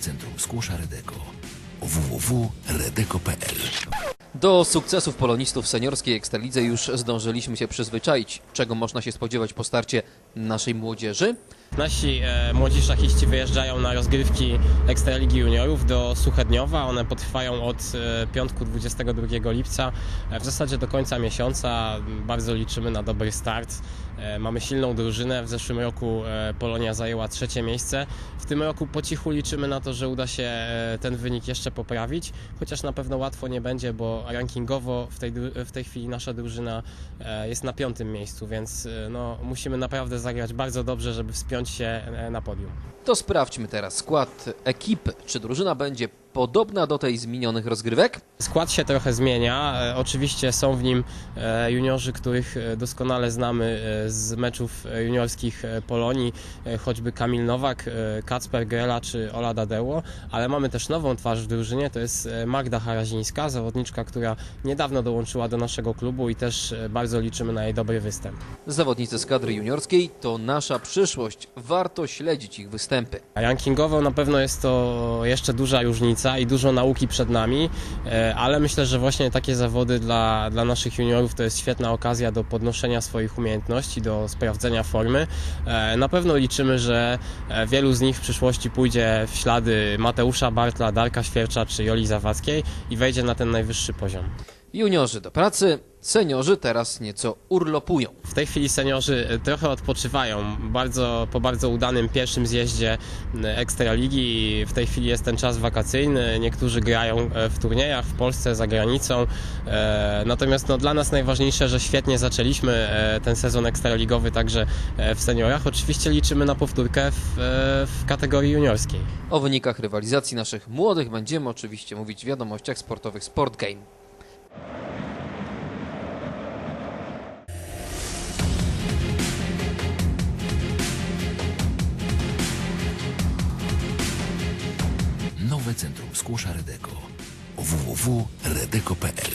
Centrum Skłosza Redeko www.redeko.pl Do sukcesów polonistów w seniorskiej ekstralidze już zdążyliśmy się przyzwyczaić. Czego można się spodziewać po starcie naszej młodzieży? Nasi e, młodzi szachiści wyjeżdżają na rozgrywki Ekstraligi Juniorów do Suchedniowa. One potrwają od e, piątku 22 lipca, e, w zasadzie do końca miesiąca. Bardzo liczymy na dobry start. E, mamy silną drużynę. W zeszłym roku e, Polonia zajęła trzecie miejsce. W tym roku po cichu liczymy na to, że uda się e, ten wynik jeszcze poprawić, chociaż na pewno łatwo nie będzie, bo rankingowo w tej, w tej chwili nasza drużyna jest na piątym miejscu, więc no, musimy naprawdę zagrać bardzo dobrze, żeby wspiąć się na podium. To sprawdźmy teraz skład ekipy. Czy drużyna będzie podobna do tej z minionych rozgrywek? Skład się trochę zmienia. E, Oczywiście są w nim e, juniorzy, których e, doskonale znamy z meczów juniorskich Polonii, choćby Kamil Nowak, Kacper Grela czy Ola Dadeło, ale mamy też nową twarz w drużynie, to jest Magda Harazińska, zawodniczka, która niedawno dołączyła do naszego klubu i też bardzo liczymy na jej dobry występ. Zawodnicy z kadry juniorskiej to nasza przyszłość. Warto śledzić ich występy. A Rankingowo na pewno jest to jeszcze duża różnica i dużo nauki przed nami, e, ale myślę, że właśnie takie zawody dla, dla naszych juniorów to jest świetna okazja do podnoszenia swoich umiejętności, do sprawdzenia formy. E, Na pewno liczymy, że e, wielu z nich w przyszłości pójdzie w ślady Mateusza Bartla, Darka Świercza czy Joli Zawadzkiej i wejdzie na ten najwyższy poziom. Juniorzy do pracy, seniorzy teraz nieco urlopują. W tej chwili seniorzy e, trochę odpoczywają bardzo, po bardzo udanym pierwszym zjeździe m, Ekstraligi. W tej chwili jest ten czas wakacyjny. Niektórzy grają e, w turniejach w Polsce, za granicą. E, Natomiast no, dla nas najważniejsze, że świetnie zaczęliśmy e, ten sezon ekstraligowy także e, w seniorach. Oczywiście liczymy na powtórkę w, e, w kategorii juniorskiej. O wynikach rywalizacji naszych młodych będziemy oczywiście mówić w wiadomościach sportowych Sport Game. Nowe Centrum Skłosza Redeko. Www.redeko.pl